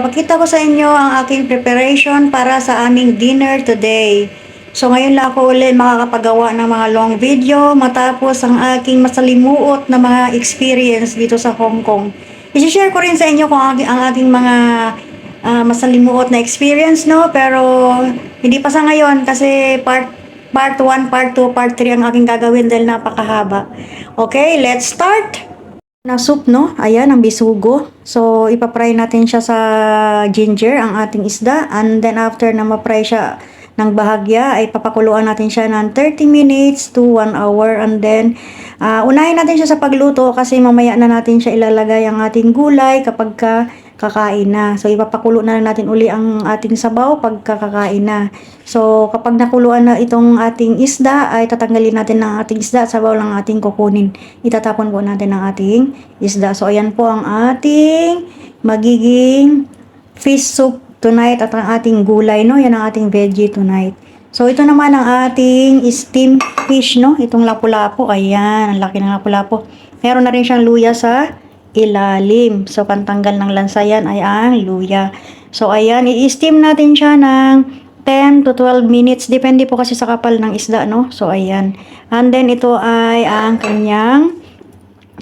ipapakita ko sa inyo ang aking preparation para sa aming dinner today. So ngayon lang ako ulit makakapagawa ng mga long video matapos ang aking masalimuot na mga experience dito sa Hong Kong. I-share ko rin sa inyo kung ang, aking mga ah, masalimuot na experience, no? Pero hindi pa sa ngayon kasi part part 1, part 2, part 3 ang aking gagawin dahil napakahaba. Okay, let's start! Na soup, no? Ayan, ang bisugo. So, ipapry natin siya sa ginger, ang ating isda. And then, after na mapry siya ng bahagya, ay papakuluan natin siya ng 30 minutes to 1 hour. And then, ah, unahin natin siya sa pagluto kasi mamaya na natin siya ilalagay ang ating gulay kapag ka kakain na. So, ipapakulo na natin uli ang ating sabaw pag kakakain na. So, kapag nakuluan na itong ating isda, ay tatanggalin natin ng ating isda at sabaw lang ating kukunin. Itatapon po natin ang ating isda. So, ayan po ang ating magiging fish soup tonight at ang ating gulay, no? Yan ang ating veggie tonight. So, ito naman ang ating steam fish, no? Itong lapu-lapu. Ayan, ang laki ng lapu-lapu. Meron na rin siyang luya sa ilalim. So, pantanggal ng lansa yan ay ang luya. So, ayan, i-steam natin siya ng 10 to 12 minutes. Depende po kasi sa kapal ng isda, no? So, ayan. And then, ito ay ang kanyang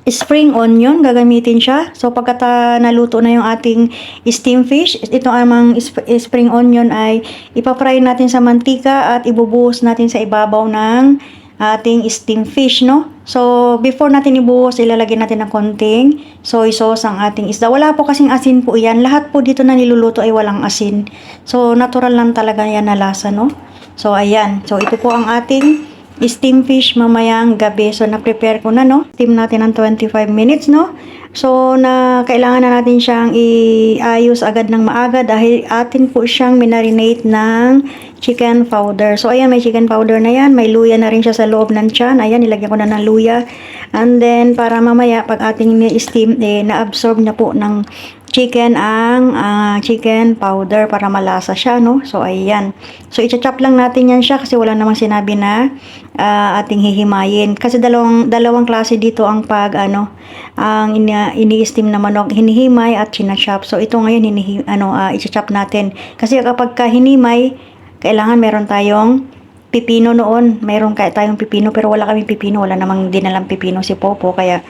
spring onion. Gagamitin siya. So, pagkata naluto na yung ating steam fish, ito amang sp- spring onion ay ipapry natin sa mantika at ibubuhos natin sa ibabaw ng ating steam fish, no? So, before natin ibuhos, ilalagay natin ng konting soy sauce ang ating isda. Wala po kasing asin po yan. Lahat po dito na niluluto ay walang asin. So, natural lang talaga yan na lasa, no? So, ayan. So, ito po ang ating steam fish mamayang gabi. So, na-prepare ko na, no? Steam natin ng 25 minutes, no? So, na kailangan na natin siyang iayos agad ng maaga dahil atin po siyang minarinate ng chicken powder. So, ayan, may chicken powder na yan. May luya na rin siya sa loob ng tiyan. Ayan, nilagyan ko na ng luya. And then, para mamaya, pag ating ni-steam, eh, na-absorb na po ng chicken ang ah, chicken powder para malasa siya, no? So, ayan. So, i-chop lang natin yan siya kasi wala namang sinabi na ah, ating hihimayin. Kasi dalawang, dalawang klase dito ang pag, ano, ang ini- ini-steam na manok, hinihimay at chinachop. So, ito ngayon, hinihi, ano, uh, i-chop natin. Kasi kapag ka hinimay, kailangan meron tayong pipino noon. Meron kaya tayong pipino pero wala kaming pipino. Wala namang dinalang pipino si Popo. Kaya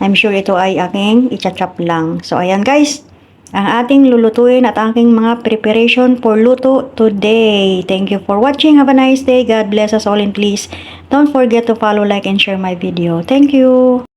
I'm sure ito ay aking i-chop lang. So ayan guys. Ang ating lulutuin at aking mga preparation for luto today. Thank you for watching. Have a nice day. God bless us all and please don't forget to follow, like, and share my video. Thank you.